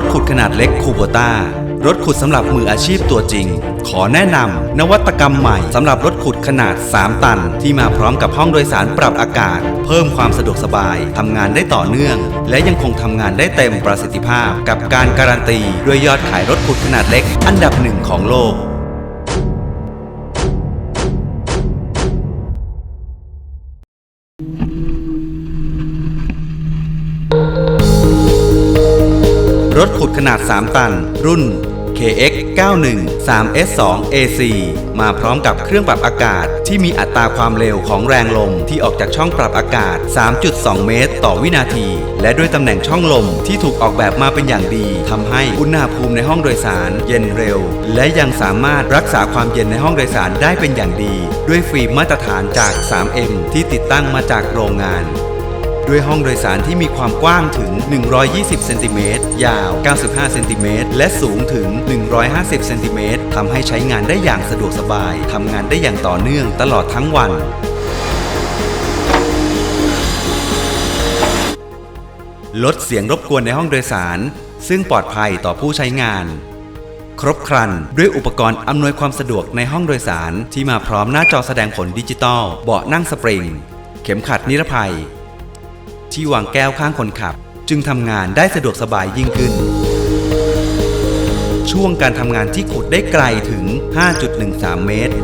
ถขุดขนาดเล็กคูโบต้ารถขุดสำหรับมืออาชีพตัวจริง ขอแนะนำนวัตกรรมใหม่สำหรับรถขุดขนาด 3 ตัน ที่มาพร้อมกับห้องโดยสารปรับอากาศ เพิ่มความสะดวกสบายทำงานได้ต่อเนื่อง และยังคงทำงานได้เต็มประสิทธิภาพ กับการการันตี ด้วยยอดขายรถขุดขนาดเล็ก อันดับหนึ่งของโลก ขนาด 3 ตัน รุ่น KX 91 3S2 AC มาพร้อมกับเครื่องปรับอากาศที่มีอัตราความเร็วของแรงลมที่ออกจากช่องปรับอากาศ 3.2 เมตร ต่อวินาที และด้วยตำแหน่งช่องลมที่ถูกออกแบบมาเป็นอย่างดีทำให้อุณหภูมิในห้องโดยสารเย็นเร็ว และยังสามารถรักษาความเย็นในห้องโดยสารได้เป็นอย่างดี ด้วยฟิล์มมาตรฐานจาก 3M ที่ติดตั้งมาจากโรงงาน ด้วยห้องโดยสารที่มีความกว้างถึง 120 เซนติเมตร ยาว 95 เซนติเมตร และสูงถึง 150 เซนติเมตรทำให้ใช้งานได้อย่างสะดวกสบาย ทำงานได้อย่างต่อเนื่องตลอดทั้งวันลดเสียงรบกวนในห้องโดยสาร ซึ่งปลอดภัยต่อผู้ใช้งาน ครบครัน ด้วยอุปกรณ์อำนวยความสะดวกในห้องโดยสารที่มาพร้อมหน้าจอแสดงผลดิจิตอลเบาะนั่งสปริง เข็มขัดนิรภัย ที่วางแก้วข้างคนขับ จึงทำงานได้สะดวกสบายยิ่งขึ้น ช่วงการทำงานที่ขุดได้ไกลถึง 5.13 เมตร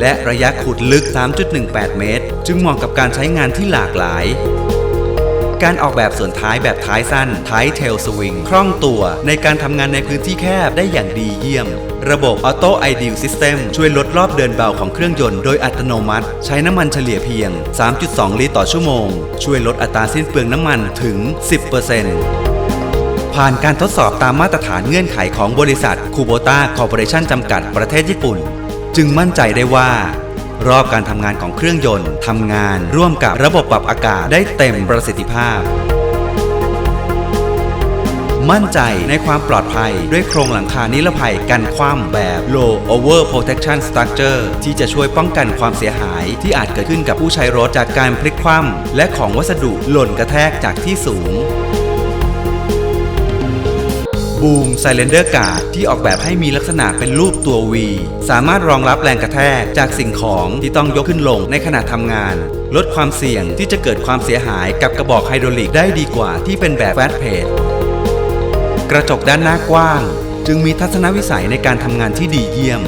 และระยะขุดลึก 3.18 เมตร จึงเหมาะกับการใช้งานที่หลากหลาย การออกแบบส่วนท้ายแบบท้ายสั้น ท้ายเทลสวิง คล่องตัวในการทำงานในพื้นที่แคบได้อย่างดีเยี่ยม ระบบ Auto Ideal System ช่วยลดรอบเดินเบาของเครื่องยนต์โดยอัตโนมัติ ใช้น้ำมันเฉลี่ยเพียง 3.2 ลิตรต่อชั่วโมง ช่วยลดอัตราสิ้นเปลืองน้ำมันถึง 10%ผ่านการทดสอบตามมาตรฐานเงื่อนไขของบริษัทคูโบต้าคอร์ปอเรชั่นจำกัดประเทศญี่ปุ่น จึงมั่นใจได้ว่า รอบการทำงานของเครื่องยนต์ทำงานร่วมกับระบบปรับอากาศได้เต็มประสิทธิภาพ มั่นใจในความปลอดภัยด้วยโครงหลังคานิรภัยกันคว่ำแบบ Low Over Protection Structure ที่จะช่วยป้องกันความเสียหายที่อาจเกิดขึ้นกับผู้ใช้รถจากการพลิกคว่ำและของวัสดุหล่นกระแทกจากที่สูง บูมไซเลนเดอร์การ์ดที่ออกแบบให้มีลักษณะเป็นรูปตัว V สามารถรองรับแรงกระแทกจากสิ่งของที่ต้องยกขึ้นลงในขณะทำงาน ลดความเสี่ยงที่จะเกิดความเสียหายกับกระบอกไฮดรอลิกได้ดีกว่าที่เป็นแบบแฟตเพจกระจกด้านหน้ากว้าง จึงมีทัศนวิสัยในการทำงานที่ดีเยี่ยม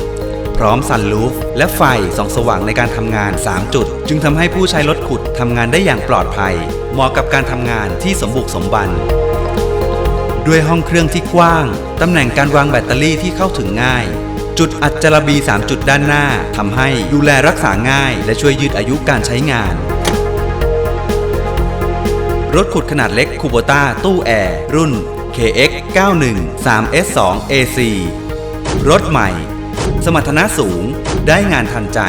พร้อมซันลูฟและไฟส่องสว่างในการทำงาน 3 จุด จึงทำให้ผู้ใช้รถขุดทำงานได้อย่างปลอดภัย เหมาะกับการทำงานที่สมบุกสมบัน ด้วยห้องเครื่องที่กว้าง ตำแหน่งการวางแบตเตอรี่ที่เข้าถึงง่าย จุดอัดจารบี 3 จุดด้านหน้าทำให้ดูแลรักษาง่าย และช่วยยืดอายุการใช้งาน รถขุดขนาดเล็กคูโบต้าตู้แอร์รุ่น KX 91 3S2 AC รถใหม่ สมรรถนะสูงได้งานทันใจ